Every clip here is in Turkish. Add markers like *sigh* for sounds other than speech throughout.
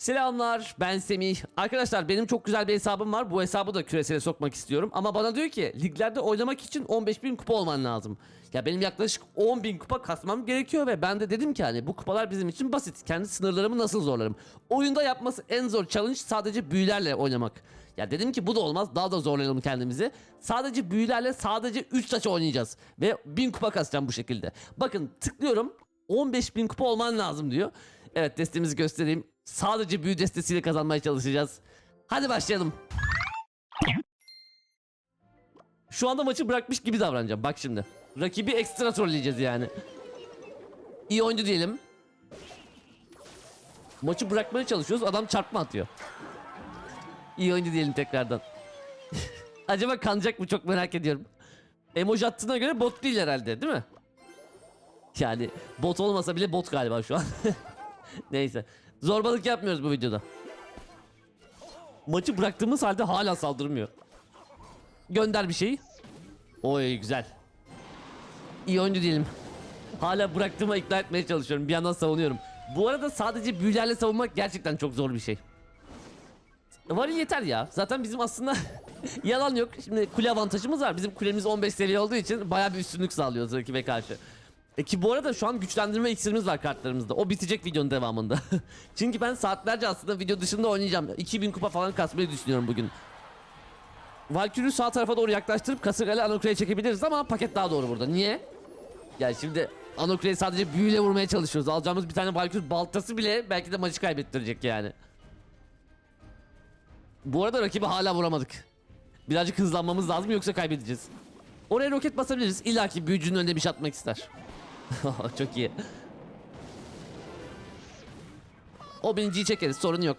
Selamlar ben Semih. Arkadaşlar benim çok güzel bir hesabım var. Bu hesabı da küresele sokmak istiyorum. Ama bana diyor ki liglerde oynamak için 15.000 kupa olman lazım. Ya benim yaklaşık 10.000 kupa kasmam gerekiyor ve ben de dedim ki hani bu kupalar bizim için basit. Kendi sınırlarımı nasıl zorlarım? Oyunda yapması en zor challenge sadece büyülerle oynamak. Ya dedim ki bu da olmaz daha da zorlayalım kendimizi. Sadece büyülerle sadece 3 taç oynayacağız. Ve 1000 kupa kasacağım bu şekilde. Bakın tıklıyorum 15.000 kupa olman lazım diyor. Evet destemizi göstereyim. Sadece büyü destesiyle kazanmaya çalışacağız. Hadi başlayalım. Şu anda maçı bırakmış gibi davranacağım. Bak şimdi. Rakibi ekstra trolleyeceğiz yani. İyi oyuncu diyelim. Maçı bırakmaya çalışıyoruz. Adam çarpma atıyor. İyi oyuncu diyelim tekrardan. *laughs* Acaba kanacak mı çok merak ediyorum. Emoji attığına göre bot değil herhalde değil mi? Yani bot olmasa bile bot galiba şu an. *laughs* Neyse. Zorbalık yapmıyoruz bu videoda. Maçı bıraktığımız halde hala saldırmıyor. Gönder bir şeyi. Oy güzel. İyi oyuncu diyelim. Hala bıraktığıma ikna etmeye çalışıyorum. Bir yandan savunuyorum. Bu arada sadece büyülerle savunmak gerçekten çok zor bir şey. Varil yeter ya. Zaten bizim aslında *laughs* yalan yok. Şimdi kule avantajımız var. Bizim kulemiz 15 seviye olduğu için bayağı bir üstünlük sağlıyoruz rakibe karşı. E ki bu arada şu an güçlendirme iksirimiz var kartlarımızda. O bitecek videonun devamında. *laughs* Çünkü ben saatlerce aslında video dışında oynayacağım. 2000 kupa falan kasmayı düşünüyorum bugün. Valkyrie'yi sağ tarafa doğru yaklaştırıp kasırgayla Anokra'ya çekebiliriz ama paket daha doğru burada. Niye? Yani şimdi Anokra'yı sadece büyüyle vurmaya çalışıyoruz. Alacağımız bir tane Valkyrie baltası bile belki de maçı kaybettirecek yani. Bu arada rakibi hala vuramadık. Birazcık hızlanmamız lazım yoksa kaybedeceğiz. Oraya roket basabiliriz. İlla ki büyücünün önüne bir şey atmak ister. *laughs* Çok iyi. O birinciyi çekeriz sorun yok.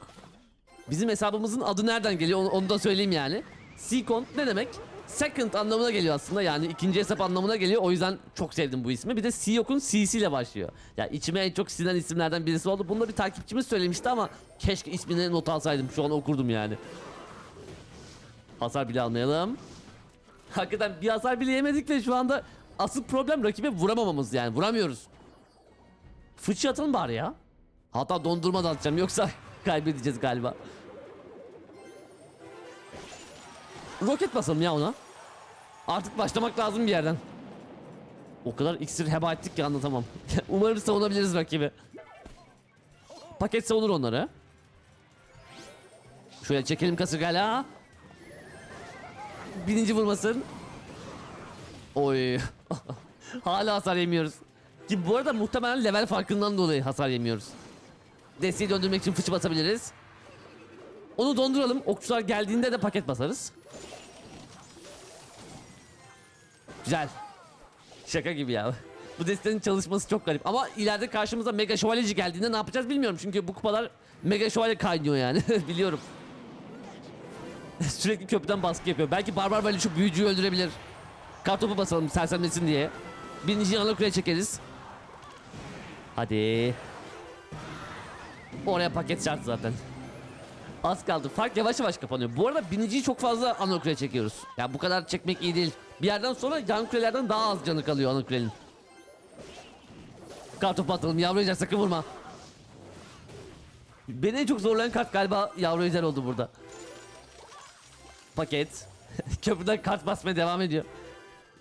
Bizim hesabımızın adı nereden geliyor onu, onu da söyleyeyim yani. Second ne demek? Second anlamına geliyor aslında yani ikinci hesap anlamına geliyor o yüzden çok sevdim bu ismi. Bir de Siyok'un CC ile başlıyor. Ya içime en çok sinen isimlerden birisi oldu. Bunu da bir takipçimiz söylemişti ama keşke ismini not alsaydım şu an okurdum yani. Hasar bile almayalım. Hakikaten bir hasar bile yemedik de şu anda asıl problem rakibe vuramamamız yani vuramıyoruz. Fıçı atalım bari ya. Hatta dondurma da atacağım yoksa *laughs* kaybedeceğiz galiba. Roket basalım ya ona. Artık başlamak lazım bir yerden. O kadar iksir heba ettik ki anlatamam. *laughs* Umarım savunabiliriz rakibi. Paket savunur onları. Şöyle çekelim kasırgayla. Birinci vurmasın. Oy. *laughs* Hala hasar yemiyoruz. Ki bu arada muhtemelen level farkından dolayı hasar yemiyoruz. Desteği döndürmek için fıçı basabiliriz. Onu donduralım. Okçular geldiğinde de paket basarız. Güzel. Şaka gibi ya. *laughs* Bu destenin çalışması çok garip. Ama ileride karşımıza Mega Şövalyeci geldiğinde ne yapacağız bilmiyorum. Çünkü bu kupalar Mega Şövalye kaynıyor yani. *laughs* Biliyorum. Sürekli köprüden baskı yapıyor. Belki Barbar Vali şu büyücüyü öldürebilir. Kartopu basalım sersemlesin diye. Birinci yanına kuleye çekeriz. Hadi. Oraya paket şart zaten. Az kaldı. Fark yavaş yavaş kapanıyor. Bu arada biniciyi çok fazla anakuleye çekiyoruz. Ya bu kadar çekmek iyi değil. Bir yerden sonra yan kulelerden daha az canı kalıyor anakulenin. Kartopu atalım. Yavru sakın vurma. Beni en çok zorlayan kart galiba yavru ejder oldu burada. Paket. *laughs* Köprüden kart basmaya devam ediyor.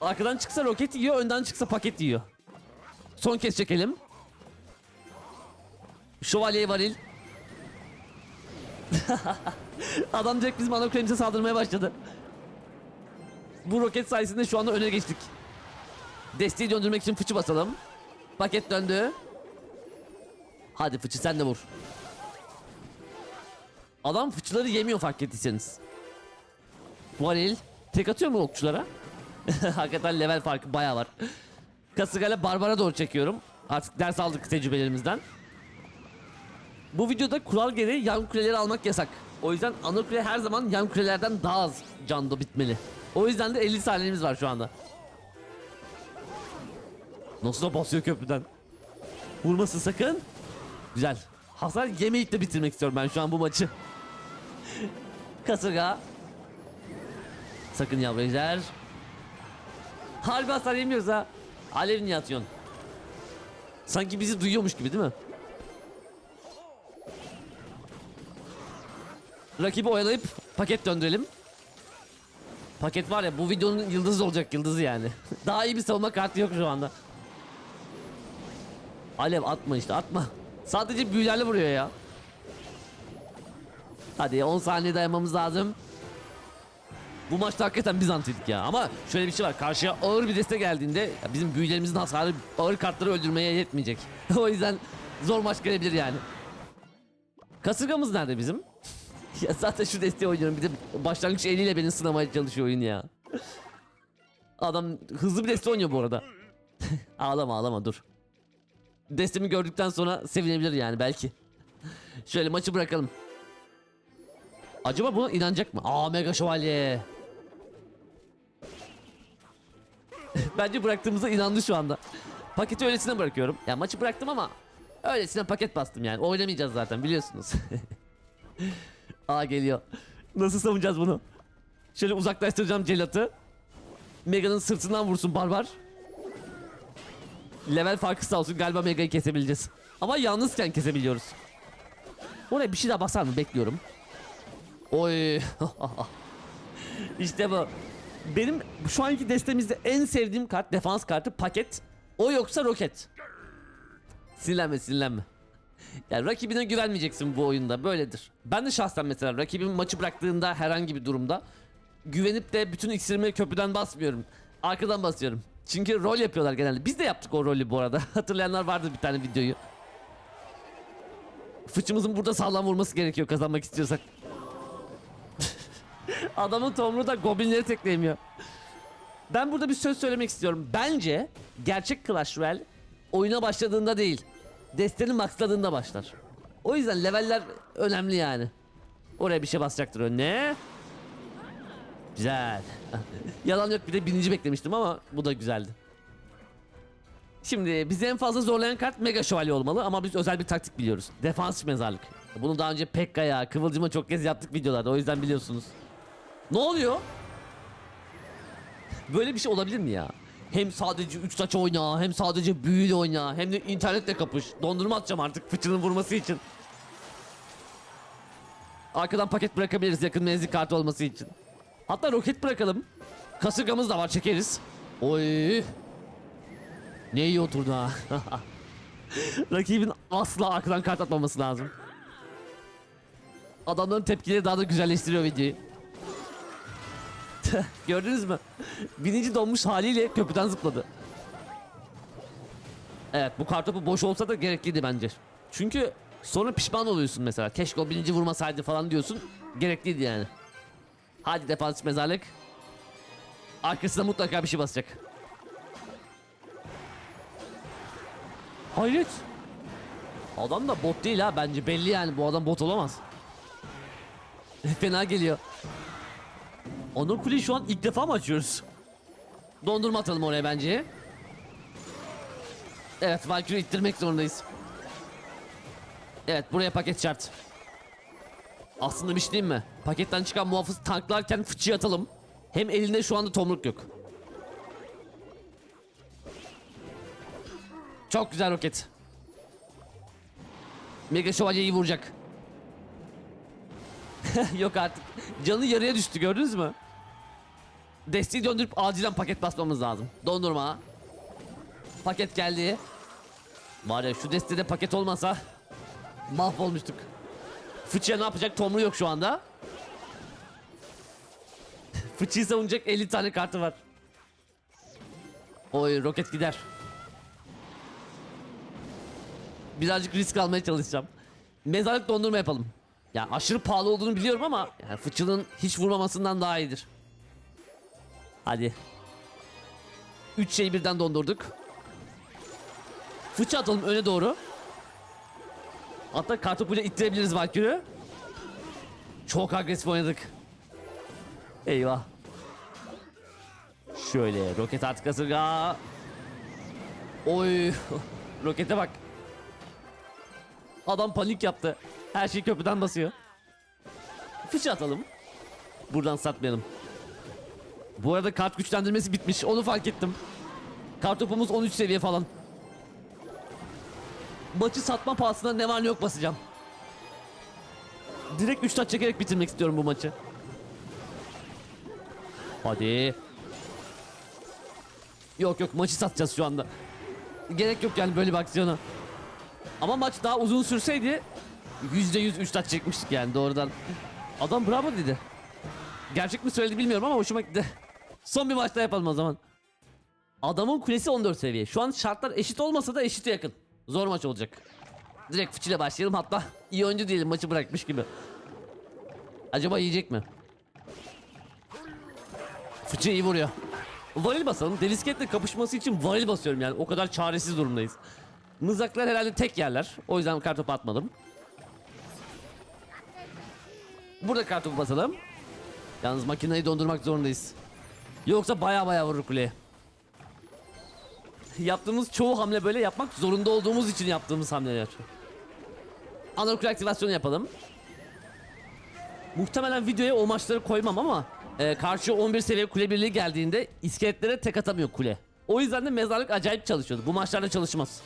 Arkadan çıksa roket yiyor, önden çıksa paket yiyor. Son kez çekelim. Şövalye varil. *laughs* Adam direkt bizim ana saldırmaya başladı. Bu roket sayesinde şu anda öne geçtik. Desteği döndürmek için fıçı basalım. Paket döndü. Hadi fıçı sen de vur. Adam fıçıları yemiyor fark ettiyseniz. Varil tek atıyor mu okçulara? *laughs* Hakikaten level farkı bayağı var. Kasıgale Barbar'a doğru çekiyorum. Artık ders aldık tecrübelerimizden. Bu videoda kural gereği yan kuleleri almak yasak. O yüzden ana kule her zaman yan kulelerden daha az canda bitmeli. O yüzden de 50 saniyemiz var şu anda. Nasıl da basıyor köprüden. Vurmasın sakın. Güzel. Hasar yemeyip de bitirmek istiyorum ben şu an bu maçı. *laughs* Kasırga. Sakın yavru ejder. Harbi hasar yemiyoruz ha. Alev niye atıyorsun? Sanki bizi duyuyormuş gibi değil mi? Rakibi oyalayıp paket döndürelim. Paket var ya bu videonun yıldızı olacak yıldızı yani. *laughs* Daha iyi bir savunma kartı yok şu anda. Alev atma işte atma. Sadece büyülerle vuruyor ya. Hadi 10 saniye dayanmamız lazım. Bu maçta hakikaten biz antiydik ya. Ama şöyle bir şey var. Karşıya ağır bir deste geldiğinde bizim büyülerimizin hasarı ağır kartları öldürmeye yetmeyecek. *laughs* o yüzden zor maç gelebilir yani. Kasırgamız nerede bizim? *laughs* ya zaten şu desteği oynuyorum. Bir de başlangıç eliyle beni sınamaya çalışıyor oyun ya. Adam hızlı bir deste oynuyor bu arada. *laughs* ağlama ağlama dur. Destemi gördükten sonra sevinebilir yani belki. Şöyle maçı bırakalım. Acaba buna inanacak mı? Aa mega şövalye. *laughs* Bence bıraktığımıza inandı şu anda. Paketi öylesine bırakıyorum. Ya maçı bıraktım ama öylesine paket bastım yani. Oynamayacağız zaten biliyorsunuz. *laughs* Aa geliyor. Nasıl savunacağız bunu? Şöyle uzaklaştıracağım celatı. Mega'nın sırtından vursun barbar. Level farkı sağ olsun galiba Mega'yı kesebileceğiz. Ama yalnızken kesebiliyoruz. Oraya bir şey daha basar mı? Bekliyorum. Oy. *laughs* işte bu. Benim şu anki destemizde en sevdiğim kart defans kartı paket. O yoksa roket. Sinirlenme sinirlenme. Yani rakibine güvenmeyeceksin bu oyunda böyledir. Ben de şahsen mesela rakibim maçı bıraktığında herhangi bir durumda güvenip de bütün iksirimi köprüden basmıyorum. Arkadan basıyorum. Çünkü rol yapıyorlar genelde. Biz de yaptık o rolü bu arada. *laughs* Hatırlayanlar vardır bir tane videoyu. Fıçımızın burada sağlam vurması gerekiyor kazanmak istiyorsak. *laughs* Adamın tomruğu da goblinleri tekleyemiyor. Ben burada bir söz söylemek istiyorum. Bence gerçek Clash Royale oyuna başladığında değil, desteni maxladığında başlar. O yüzden leveller önemli yani. Oraya bir şey basacaktır önüne. Güzel. *laughs* Yalan yok bir de bininci beklemiştim ama bu da güzeldi. Şimdi bizi en fazla zorlayan kart Mega Şövalye olmalı ama biz özel bir taktik biliyoruz. Defans mezarlık. Bunu daha önce Pekka'ya, Kıvılcım'a çok kez yaptık videolarda o yüzden biliyorsunuz. Ne oluyor? Böyle bir şey olabilir mi ya? Hem sadece 3 taç oyna, hem sadece büyüyle oyna, hem de internetle kapış. Dondurma atacağım artık fıçının vurması için. Arkadan paket bırakabiliriz yakın menzil kartı olması için. Hatta roket bırakalım. Kasırgamız da var çekeriz. Oy. Ne iyi oturdu ha. *laughs* Rakibin asla arkadan kart atmaması lazım. Adamların tepkileri daha da güzelleştiriyor videoyu. *laughs* Gördünüz mü? Binici donmuş haliyle köprüden zıpladı. Evet bu kartopu boş olsa da gerekliydi bence. Çünkü sonra pişman oluyorsun mesela. Keşke o binici vurmasaydı falan diyorsun. Gerekliydi yani. Hadi defans mezarlık. Arkasına mutlaka bir şey basacak. Hayret. Adam da bot değil ha bence belli yani bu adam bot olamaz. *laughs* Fena geliyor. Onur Kuleyi şu an ilk defa mı açıyoruz? Dondurma atalım oraya bence. Evet Valkyrie ittirmek zorundayız. Evet buraya paket şart. Aslında bir şey diyeyim mi? Paketten çıkan muhafız tanklarken fıçıyı atalım. Hem elinde şu anda tomruk yok. Çok güzel roket. Mega şövalyeyi vuracak. *laughs* yok artık. Canı yarıya düştü gördünüz mü? Desteği döndürüp acilen paket basmamız lazım. Dondurma. Paket geldi. Var ya şu destede paket olmasa mahvolmuştuk. Fıçıya ne yapacak? Tomru yok şu anda. *laughs* Fıçıyı savunacak 50 tane kartı var. Oy roket gider. Birazcık risk almaya çalışacağım. Mezarlık dondurma yapalım. Ya aşırı pahalı olduğunu biliyorum ama yani fıçının hiç vurmamasından daha iyidir. Hadi. Üç şeyi birden dondurduk. Fıçı atalım öne doğru. Hatta kartopuyla ittirebiliriz Valkyrie. Çok agresif oynadık. Eyvah. Şöyle roket artık kasırga. Oy. *laughs* Rokete bak. Adam panik yaptı. Her şey köprüden basıyor. Fıçı atalım. Buradan satmayalım. Bu arada kart güçlendirmesi bitmiş. Onu fark ettim. Kartopumuz 13 seviye falan. Maçı satma pahasına ne var ne yok basacağım. Direkt 3 taç çekerek bitirmek istiyorum bu maçı. Hadi. Yok yok maçı satacağız şu anda. Gerek yok yani böyle bir aksiyona. Ama maç daha uzun sürseydi %100 3 taç çekmiştik yani doğrudan. Adam bravo dedi. Gerçek mi söyledi bilmiyorum ama hoşuma gitti. Son bir maçta yapalım o zaman. Adamın kulesi 14 seviye. Şu an şartlar eşit olmasa da eşite yakın. Zor maç olacak. Direkt fıçıyla başlayalım hatta iyi oyuncu diyelim maçı bırakmış gibi. Acaba yiyecek mi? Fıçı iyi vuruyor. Varil basalım. Delisketle kapışması için varil basıyorum yani. O kadar çaresiz durumdayız. Mızraklar herhalde tek yerler. O yüzden kartopu atmadım. Burada kartopu basalım. Yalnız makineyi dondurmak zorundayız. Yoksa baya baya vurur kuleye. *laughs* Yaptığımız çoğu hamle böyle yapmak zorunda olduğumuz için yaptığımız hamleler. Anaokul aktivasyonu yapalım. Muhtemelen videoya o maçları koymam ama e, karşı 11 seviye kule birliği geldiğinde iskeletlere tek atamıyor kule. O yüzden de mezarlık acayip çalışıyordu. Bu maçlarda çalışmaz.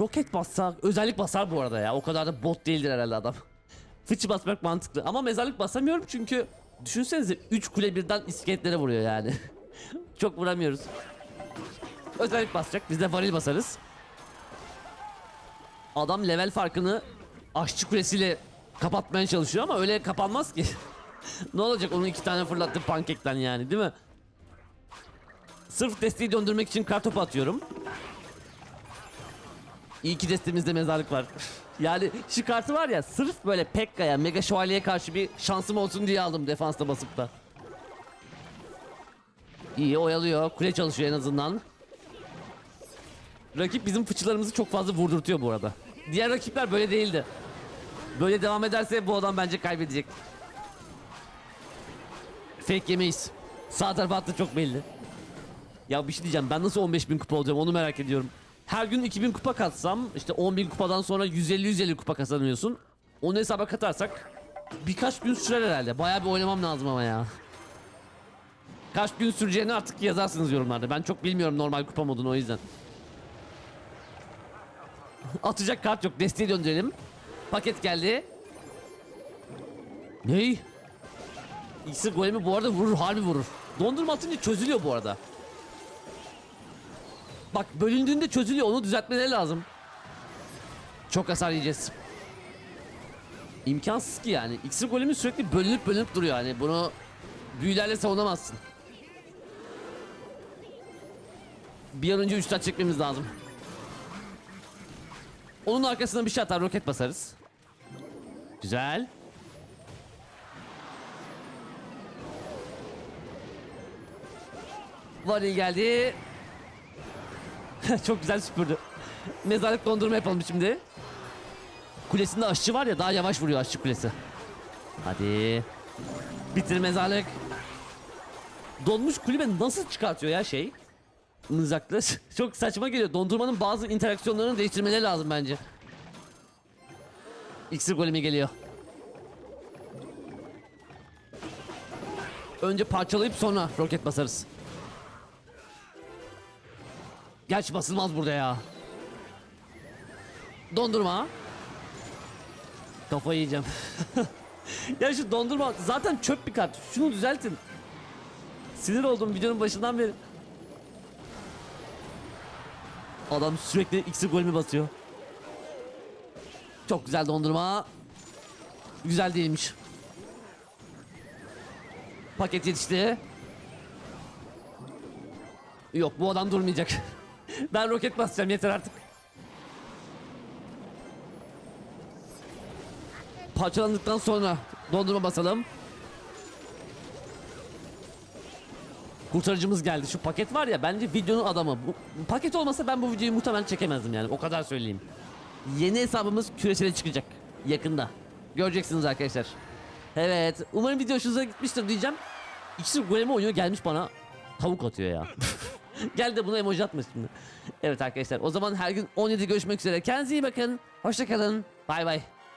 Roket bassa, özellik basar bu arada ya. O kadar da bot değildir herhalde adam. Fıçı basmak mantıklı ama mezarlık basamıyorum çünkü düşünsenize 3 kule birden iskeletlere vuruyor yani. *laughs* Çok vuramıyoruz. Özellik basacak. Biz de varil basarız. Adam level farkını aşçı kulesiyle kapatmaya çalışıyor ama öyle kapanmaz ki. *laughs* ne olacak onun iki tane fırlattı pankekten yani değil mi? Sırf desteği döndürmek için kartopu atıyorum. İyi ki destemizde mezarlık var. *laughs* yani şu kartı var ya sırf böyle Pekka'ya, Mega Şövalye'ye karşı bir şansım olsun diye aldım defansta basıp da. İyi oyalıyor. Kule çalışıyor en azından. Rakip bizim fıçılarımızı çok fazla vurdurtuyor bu arada. Diğer rakipler böyle değildi. Böyle devam ederse bu adam bence kaybedecek. Fake yemeyiz. Sağ tarafa çok belli. Ya bir şey diyeceğim ben nasıl 15 bin kupa olacağım onu merak ediyorum. Her gün 2000 kupa katsam işte 10 bin kupadan sonra 150-150 kupa kazanıyorsun. Onu hesaba katarsak birkaç gün sürer herhalde. Bayağı bir oynamam lazım ama ya. Kaç gün süreceğini artık yazarsınız yorumlarda. Ben çok bilmiyorum normal kupa modunu o yüzden. *laughs* Atacak kart yok. Desteği döndürelim. Paket geldi. Ney? İksir golemi bu arada vurur, harbi vurur. Dondurma atınca çözülüyor bu arada. Bak bölündüğünde çözülüyor. Onu düzeltmeleri lazım. Çok hasar yiyeceğiz. İmkansız ki yani. İksir golemi sürekli bölünüp bölünüp duruyor hani. Bunu büyülerle savunamazsın. Bir an önce 3 taç çekmemiz lazım. Onun arkasına bir şey atar roket basarız. Güzel. Varil geldi. *laughs* Çok güzel süpürdü. Mezarlık dondurma yapalım şimdi. Kulesinde aşçı var ya daha yavaş vuruyor aşçı kulesi. Hadi. Bitir mezarlık. Donmuş kulübe nasıl çıkartıyor ya şey? Mızraklı. *laughs* Çok saçma geliyor. Dondurmanın bazı interaksiyonlarını değiştirmeleri lazım bence. İksir golemi geliyor. Önce parçalayıp sonra roket basarız. Gerçi basılmaz burada ya. Dondurma. Kafayı yiyeceğim. *laughs* ya şu dondurma zaten çöp bir kart. Şunu düzeltin. Sinir oldum videonun başından beri. Adam sürekli X'i golümü basıyor. Çok güzel dondurma. Güzel değilmiş. Paket yetişti. Yok bu adam durmayacak. *laughs* ben roket basacağım yeter artık. Parçalandıktan sonra dondurma basalım. Kurtarıcımız geldi. Şu paket var ya bence videonun adamı. Bu, bu paket olmasa ben bu videoyu muhtemelen çekemezdim yani. O kadar söyleyeyim. Yeni hesabımız küresele çıkacak. Yakında. Göreceksiniz arkadaşlar. Evet. Umarım video hoşunuza gitmiştir diyeceğim. İkisi golemi oynuyor gelmiş bana tavuk atıyor ya. *laughs* *laughs* Gel de buna emoji atma şimdi. Evet arkadaşlar o zaman her gün 17 görüşmek üzere. Kendinize iyi bakın. Hoşçakalın. Bay bay.